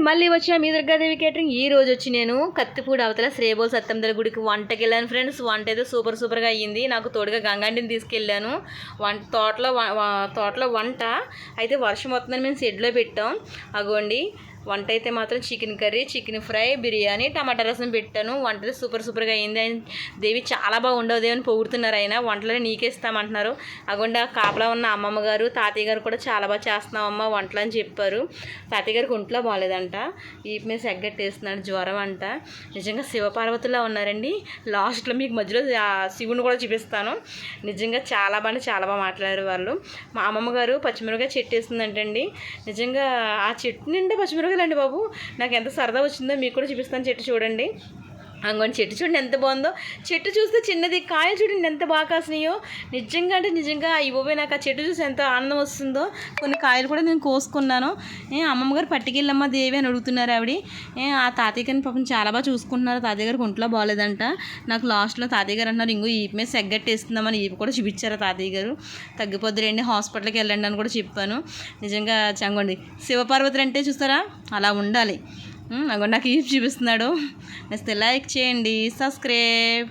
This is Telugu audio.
మళ్ళీ వచ్చిన మీ దుర్గాదేవి కేటరింగ్ ఈ రోజు వచ్చి నేను కత్తిపూడి అవతల శ్రేబోల్ సత్యందల గుడికి వంటకి వెళ్ళాను ఫ్రెండ్స్ వంట అయితే సూపర్ సూపర్గా అయ్యింది. నాకు తోడుగా గంగాండిని తీసుకెళ్ళాను. వంట తోటలో వ- తోటలో వంట. అయితే వర్షం వస్తుందని మేము షెడ్లో పెట్టాం. అగోండి. వంట అయితే మాత్రం chicken curry chicken fry biryani టమాటా రసం పెట్టాను. వంట అయితే సూపర్ సూపర్గా అయింది. ఆయన దేవి చాలా బాగా ఉండవు పొగుడుతున్నారు ఆయన. వంటలని నీకేస్తామంటున్నారు ఇస్తామంటున్నారు. కాపలా ఉన్న అమ్మమ్మ గారు తాతయ్య గారు కూడా చాలా బాగా చేస్తున్నామమ్మ వంటలు అని చెప్పారు. తాతయ్య గారికి ఒంట్లో బాగాలేదంట. ఈ మీద సెగ్గట్టేస్తున్నాడు జ్వరం అంట. నిజంగా శివపార్వతిలో ఉన్నారండి. లాస్ట్లో మీకు మధ్యలో శివుని కూడా చూపిస్తాను. నిజంగా చాలా బాగా చాలా బాగా మాట్లాడారు వాళ్ళు మా అమ్మమ్మ గారు పచ్చిమిరపకాయ చెట్టు వేస్తుందంటండి నిజంగా ఆ చెట్టు నిండా పచ్చిమిరపకాయ అండి బాబు. నాకు ఎంత సరదా వచ్చిందో మీకు కూడా చూపిస్తాను చెట్టు చూడండి. అంగోని చెట్టు చూడండి ఎంత బాగుందో. చెట్టు చూస్తే చిన్నది కాయలు చూడండి ఎంత బాగా కాసినాయో. నిజంగా అంటే నిజంగా ఇవ్వబోయి నాకు ఆ చెట్టు చూసి ఎంత ఆనందం వస్తుందో. కొన్ని కాయలు కూడా నేను కోసుకున్నాను. ఏ అమ్మమ్మ గారు పట్టుకెళ్ళమ్మా దేవి అని అడుగుతున్నారు ఆవిడ. ఏ ఆ తాతయ్య గారిని పాపం చాలా బాగా చూసుకుంటున్నారు. తాతయ్య గారికి ఒంట్లో బాగాలేదంట. నాకు లాస్ట్లో తాతయ్య గారు అంటున్నారు ఇంకో ఈ మీద సెగ్గట్టేస్తుందామని ఇవి కూడా చూపించారు తాతయ్య గారు. తగ్గిపోద్ది రండి హాస్పిటల్కి వెళ్ళండి అని కూడా చెప్పాను. నిజంగా చంగండి. శివపార్వతులు అంటే చూస్తారా? అలా ఉండాలి. నాకు ఈ చూపిస్తున్నాడు? నచ్చితే లైక్ చేయండి సబ్స్క్రైబ్